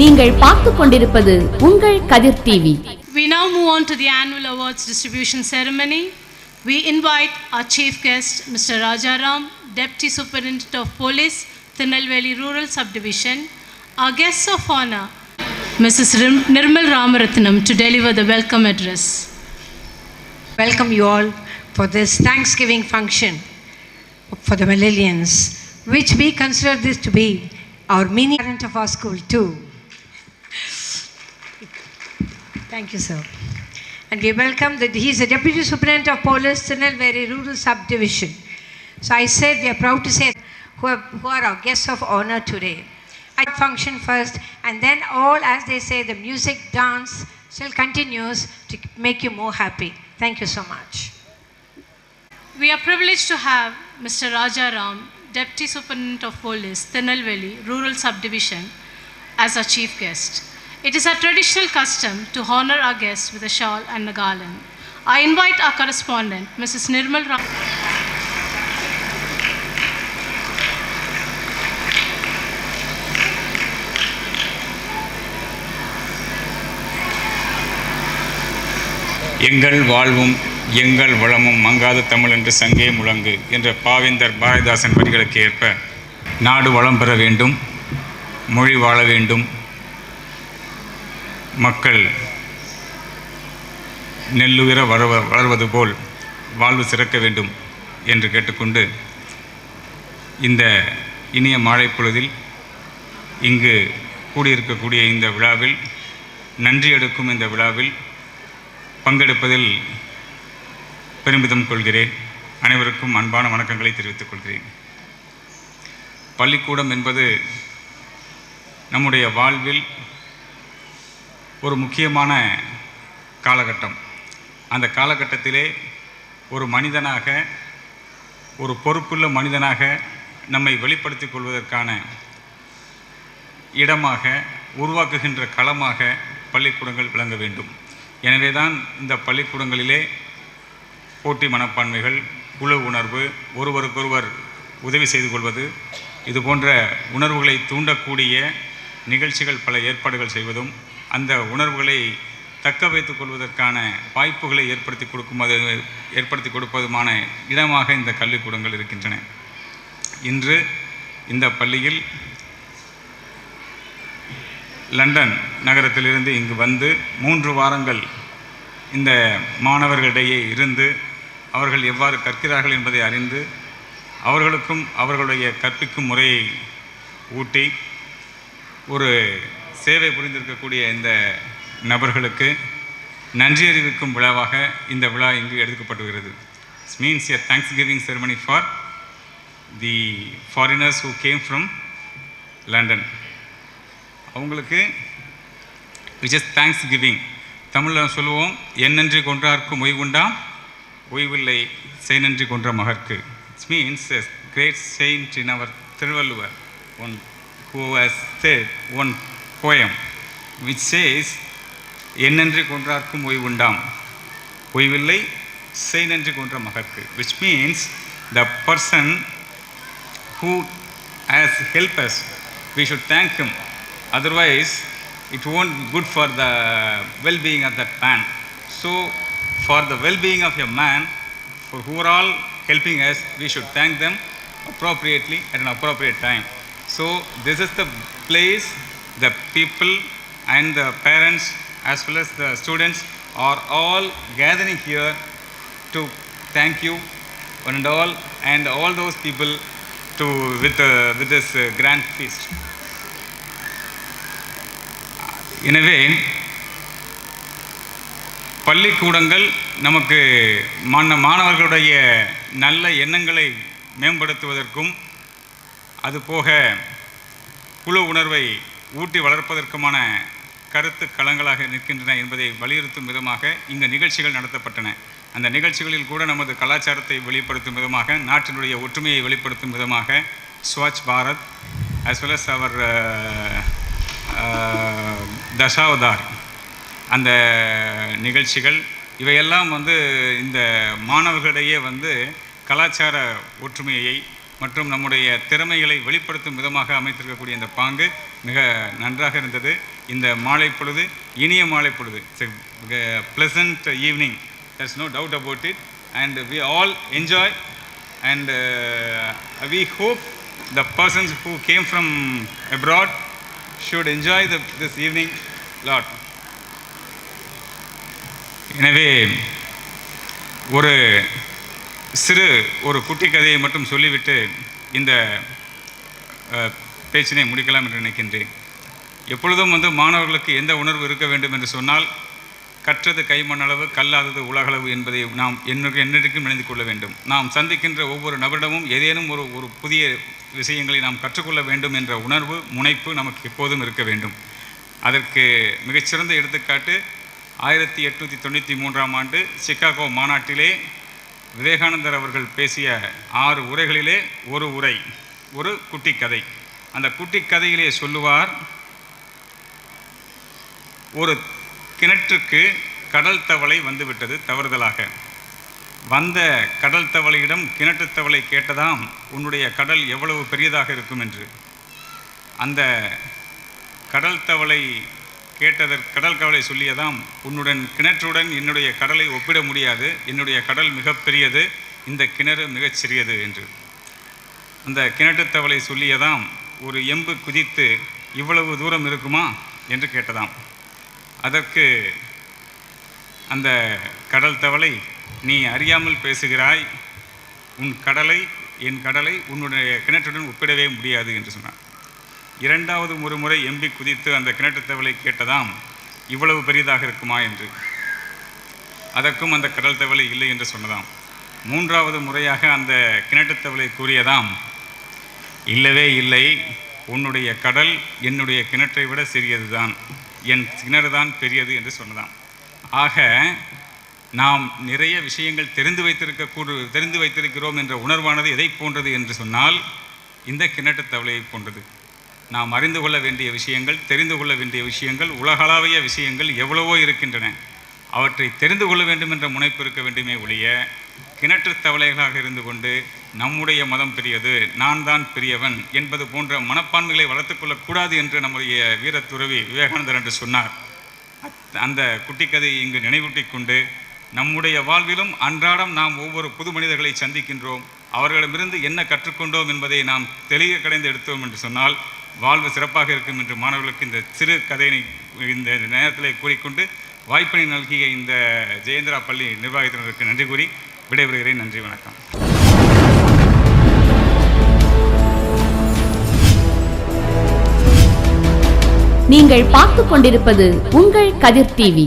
நீங்கள் பார்த்து கொண்டிருப்பது உங்கள் Kathir TV We now move on to the annual awards distribution ceremony. We invite our chief guest, Mr. Rajaram, Deputy Superintendent of Police, Tirunelveli Rural Subdivision. Our guests of honor, Mrs. Nirmal Ramaratnam, to deliver the welcome address. welcome you all for this Thanksgiving function for the Millennials, which we consider this to be our mini parent of our school too. Thank you, sir. And we welcome that he is the Deputy Superintendent of Police, Tirunelveli Rural Subdivision. So I said we are proud to say who are, who are our guests of honor today. I function first, and then all, as they say, the music, dance still continues to make you more happy. Thank you so much. We are privileged to have Mr. Rajaram, Deputy Superintendent of Police, Tirunelveli Rural Subdivision, as our chief guest. It is our traditional custom to honor our guests with a shawl and a garland. I invite our correspondent, Mrs. Nirmal Ram. எங்கள் வாழ்வும் எங்கள் வளமும் மங்காத தமிழ் என்று சங்கே முழங்கு என்ற பாவேந்தர் பாரதிதாசன் வரிகளுக்கு ஏற்ப நாடு வளம் பெற வேண்டும் மொழி வாழ வேண்டும் மக்கள் நெல்லுயிர வளர்வ வளர்வது போல் வாழ்வு சிறக்க வேண்டும் என்று கேட்டுக்கொண்டு இந்த இனிய மாலை பொழுதில் இங்கு கூடியிருக்கக்கூடிய இந்த விழாவில் நன்றி எடுக்கும் இந்த விழாவில் பங்கெடுப்பதில் பெருமிதம் கொள்கிறேன். அனைவருக்கும் அன்பான வணக்கங்களை தெரிவித்துக் கொள்கிறேன். பள்ளிக்கூடம் என்பது நம்முடைய வாழ்வில் ஒரு முக்கியமான காலகட்டம். அந்த காலகட்டத்திலே ஒரு மனிதனாக ஒரு பொறுப்புள்ள மனிதனாக நம்மை வெளிப்படுத்திக் கொள்வதற்கான இடமாக உருவாக்குகின்ற களமாக பள்ளிக்கூடங்கள் விளங்க வேண்டும். எனவே தான் இந்த பள்ளிக்கூடங்களிலே போட்டி மனப்பான்மைகள் குழு உணர்வு ஒருவருக்கொருவர் உதவி செய்து கொள்வது இது போன்ற உணர்வுகளை தூண்டக்கூடிய நிகழ்ச்சிகள் பல ஏற்பாடுகள் செய்வதும் அந்த உணர்வுகளை தக்க வைத்துக் கொள்வதற்கான வாய்ப்புகளை ஏற்படுத்தி கொடுக்கும்போது ஏற்படுத்தி கொடுப்பதுமான இடமாக இந்த கல்விக்கூடங்கள் இருக்கின்றன. இன்று இந்த பள்ளியில் லண்டன் நகரத்திலிருந்து இங்கு வந்து மூன்று வாரங்கள் இந்த மாணவர்களிடையே இருந்து அவர்கள் எவ்வாறு கற்கிறார்கள் என்பதை அறிந்து அவர்களுக்கும் அவர்களுடைய கற்பிக்கும் முறையை ஊட்டி ஒரு சேவை புரிந்திருக்கக்கூடிய இந்த நபர்களுக்கு நன்றி அறிவிக்கும் விழாவாக இந்த விழா இங்கு எடுக்கப்பட்டுகிறது means a thanksgiving ceremony for the foreigners who came from London அவங்களுக்கு விச் இஸ் தேங்க்ஸ் கிவிங் தமிழில் சொல்லுவோம் என் நன்றி கொன்றார்க்கும் ஓய்வுண்டாம் ஓய்வில்லை செய் நன்றி கொன்ற மகற்கு. It's means great saint in our Thiruvalluvar one who has one poem which says என் நன்றி கொன்றார்க்கும் ஓய்வுண்டாம் ஓய்வில்லை செய் நன்றி கொன்ற மகற்கு which means the person who has helped us, we should thank him. Otherwise, it won't be good for the well-being of that man. So, for the well-being of a man, for who are all helping us, we should thank them appropriately at an appropriate time. So, this is the place the people and the parents as well as the students are all gathering here to thank you one and all and all those people to with uh, with this uh, grand feast எனவே பள்ளிக்கூடங்கள் நமக்கு மாண மாணவர்களுடைய நல்ல எண்ணங்களை மேம்படுத்துவதற்கும் அதுபோக குழு உணர்வை ஊட்டி வளர்ப்பதற்குமான கருத்து களங்களாக நிற்கின்றன என்பதை வலியுறுத்தும் விதமாக இங்கு நிகழ்ச்சிகள் நடத்தப்பட்டன. அந்த நிகழ்ச்சிகளில் கூட நமது கலாச்சாரத்தை வெளிப்படுத்தும் விதமாக நாட்டினுடைய ஒற்றுமையை வெளிப்படுத்தும் விதமாக Swachh Bharat as well as our Dashavatar. அந்த நிகழ்ச்சிகள் இவையெல்லாம் வந்து இந்த மாணவர்களிடையே வந்து கலாச்சார ஒற்றுமையை மற்றும் நம்முடைய திறமைகளை வெளிப்படுத்தும் விதமாக அமைத்திருக்கக்கூடிய இந்த பாங்கு. மிக நன்றாக இருந்தது இந்த மாலை பொழுது இனிய மாலை பொழுது pleasant evening that's no doubt about it and we all enjoy and we hope the persons who came from abroad should enjoy the, this evening lot. எனவே ஒரு சிறு ஒரு குட்டி கதையை மட்டும் சொல்லிவிட்டு இந்த பேச்சினை முடிக்கலாம் என்று நினைக்கின்றேன். எப்பொழுதும் வந்து மாணவர்களுக்கு எந்த உணர்வு இருக்க வேண்டும் என்று சொன்னால் கற்றது கைமண்ணளவு கல்லாதது உலகளவு என்பதை நாம் என்னுக்கு என்னிற்கும் இணைந்து கொள்ள வேண்டும். நாம் சந்திக்கின்ற ஒவ்வொரு நபரிடமும் ஏதேனும் ஒரு ஒரு புதிய விஷயங்களை நாம் கற்றுக்கொள்ள வேண்டும் என்ற உணர்வு முனைப்பு நமக்கு எப்போதும் இருக்க வேண்டும். அதற்கு மிகச்சிறந்த எடுத்துக்காட்டு ஆயிரத்தி எட்நூற்றி தொண்ணூற்றி மூன்றாம் ஆண்டு சிக்காகோ மாநாட்டிலே விவேகானந்தர் அவர்கள் பேசிய ஆறு உரைகளிலே ஒரு உரை ஒரு குட்டி கதை அந்த குட்டி கதையிலே சொல்லுவார் ஒரு கிணற்றுக்கு கடல் தவளை வந்துவிட்டது தவறுதலாக. வந்த கடல் தவளையிடம் கிணற்று தவளை கேட்டதாம் உன்னுடைய கடல் எவ்வளவு பெரியதாக இருக்கும்? என்று. அந்த கடல் தவளை கேட்டதற் கடல் கவலை சொல்லியதாம் உன்னுடன் கிணற்றுடன் என்னுடைய கடலை ஒப்பிட முடியாது. என்னுடைய கடல் மிகப்பெரியது இந்த கிணறு மிகச்சிறியது என்று. அந்த கிணற்று தவளை சொல்லியதாம் ஒரு எம்பு குதித்து இவ்வளவு தூரம் இருக்குமா என்று கேட்டதாம். அதற்கு அந்த கடல் தவளை நீ அறியாமல் பேசுகிறாய். உன் கடலை என் கடலை உன்னுடைய கிணற்றுடன் ஒப்பிடவே முடியாது என்று சொன்னார் இரண்டாவது ஒரு முறை எம்பி குதித்து அந்த கிணற்று தவளை கேட்டதாம் இவ்வளவு பெரியதாக இருக்குமா? என்று. அதற்கும் அந்த கடல் தவளை இல்லை என்று சொன்னதாம். மூன்றாவது முறையாக அந்த கிணற்று தவளை கூறியதாம் இல்லவே இல்லை. உன்னுடைய கடல் என்னுடைய கிணற்றை விட சிறியதுதான். என் கிணறு தான் பெரியது என்று சொன்னதான் ஆக நாம் நிறைய விஷயங்கள் தெரிந்து வைத்திருக்க கூடு தெரிந்து வைத்திருக்கிறோம் என்ற உணர்வானது எதை போன்றது என்று சொன்னால் இந்த கிணற்று தவளையை போன்றது. நாம் அறிந்து கொள்ள வேண்டிய விஷயங்கள் தெரிந்து கொள்ள வேண்டிய விஷயங்கள் உலகளாவிய விஷயங்கள் எவ்வளவோ இருக்கின்றன. அவற்றை தெரிந்து கொள்ள வேண்டும் என்ற முனைப்பு இருக்க வேண்டுமே ஒழிய கிணற்றுத் தவளைகளாக இருந்து கொண்டு நம்முடைய மதம் பெரியது நான் தான் பெரியவன் என்பது போன்ற மனப்பான்மைகளை வளர்த்துக்கொள்ளக்கூடாது என்று நம்முடைய வீரத்துறவி விவேகானந்தர் என்று சொன்னார். அத்- அந்த குட்டிக்கதையை இங்கு நினைவூட்டி கொண்டு நம்முடைய வாழ்விலும் அன்றாடம் நாம் ஒவ்வொரு புது மனிதர்களை சந்திக்கின்றோம் அவர்களிடமிருந்து என்ன கற்றுக்கொண்டோம் என்பதை நாம் தெளிய கடைந்து எடுத்தோம் என்று சொன்னால் வாழ்வு சிறப்பாக இருக்கும் என்று மாணவர்களுக்கு இந்த சிறு கதையினை இந்த நேரத்தில் கூறிக்கொண்டு வாய்ப்பினை நல்கிய இந்த ஜெயேந்திரா பள்ளி நிர்வாகத்தினருக்கு நன்றி கூறி விடைபெறுகிறேன். நன்றி வணக்கம். நீங்கள் பார்த்து கொண்டிருப்பது உங்கள் கதிர் டிவி.